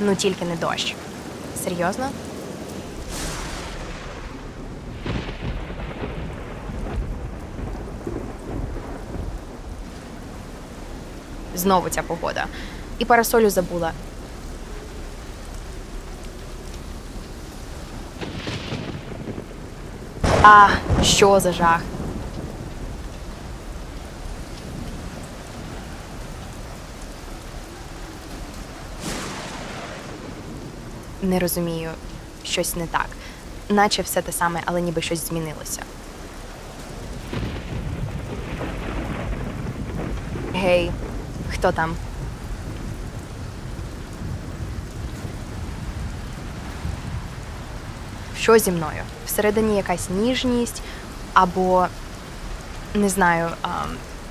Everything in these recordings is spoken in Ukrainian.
Ну тільки не дощ. Серйозно? Знову ця погода. І парасолю забула. А, що за жах? Не розумію, щось не так. Наче все те саме, але ніби щось змінилося. Гей, хто там? Що зі мною? Всередині якась ніжність або не знаю, а,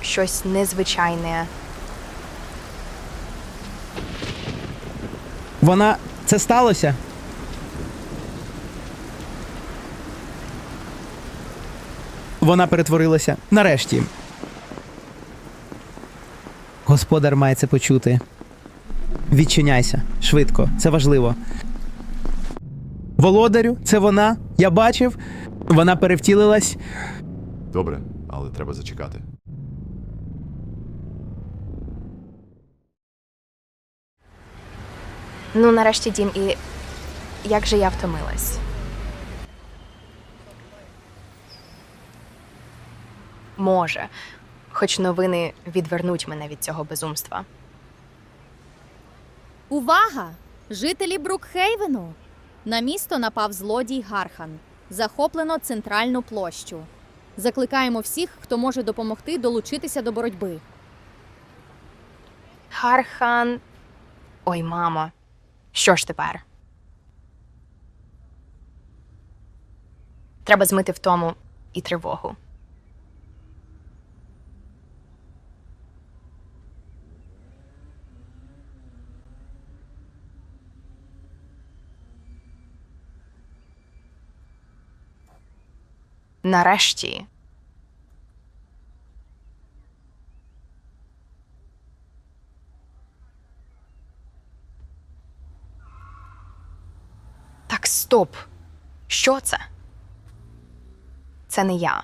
щось незвичайне. Вона це сталося? Вона перетворилася нарешті. Господар має це почути. Відчиняйся швидко, це важливо. Володарю, це вона. Я бачив. Вона перевтілилась. Добре, але треба зачекати. Ну, нарешті дім, і як же я втомилась. Може, хоч новини відвернуть мене від цього безумства. Увага! Жителі Брукхейвену! На місто напав злодій Гархан. Захоплено центральну площу. Закликаємо всіх, хто може допомогти долучитися до боротьби. Хархан. Ой, мамо. Що ж тепер? Треба змити втому і тривогу. Нарешті. Так, стоп. Що це? Це не я.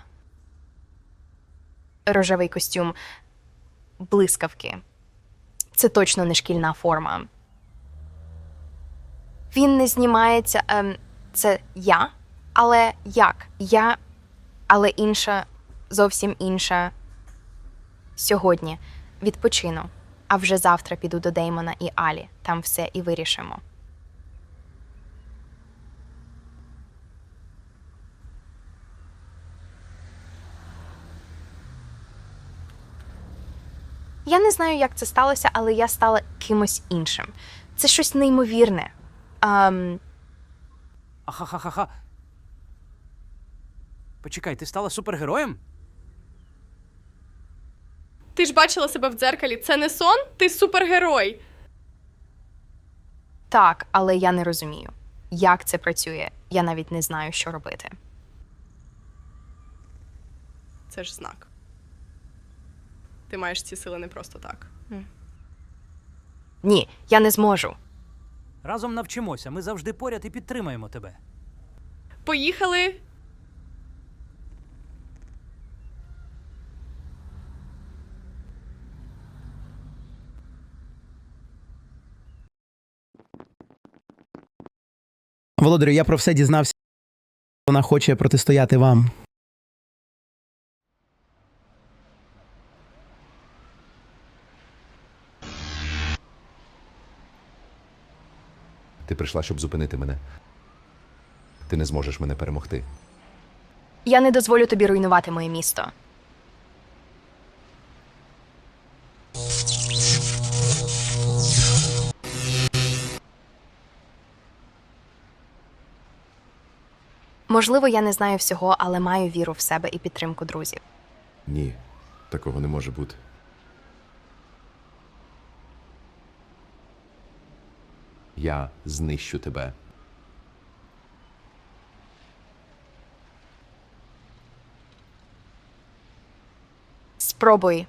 Рожевий костюм, блискавки. Це точно не шкільна форма. Він не знімається. Ем, це я? Але як? Я, але інша, зовсім інша. Сьогодні відпочину, а вже завтра піду до Деймона і Алі. Там все і вирішимо. Я не знаю, як це сталося, але я стала кимось іншим. Це щось неймовірне. Ем, Ахахахаха. Почекай, ти стала супергероєм? Ти ж бачила себе в дзеркалі. Це не сон? Ти супергерой. так, але я не розумію, як це працює. Я навіть не знаю, що робити. Це ж знак. Ти маєш ці сили не просто так. Ні, я не зможу. Разом навчимося. Ми завжди поряд і підтримаємо тебе. Поїхали. Володарю, я про все дізнався. Вона хоче протистояти вам. Ти прийшла, щоб зупинити мене. Ти не зможеш мене перемогти. Я не дозволю тобі руйнувати моє місто. Можливо, я не знаю всього, але маю віру в себе і підтримку друзів. Ні, такого не може бути. Я знищу тебе. Спробуй.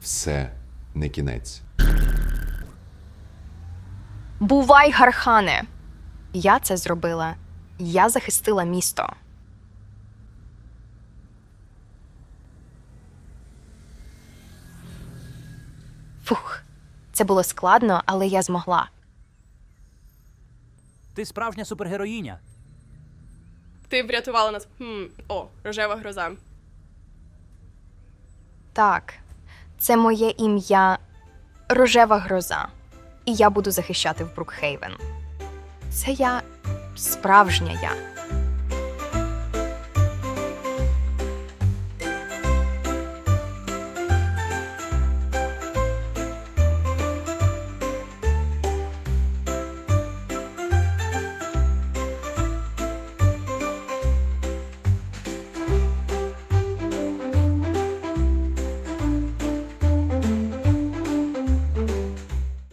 Все. не кінець. Бувай, Гархане! Я це зробила. Я захистила місто. Фух, це було складно, але я змогла. Ти справжня супергероїня. Ти врятувала нас. Хм, о, рожева гроза. Так, це моє ім'я Рожева Гроза, і я буду захищати в Брукхейвен. Це я справжня я.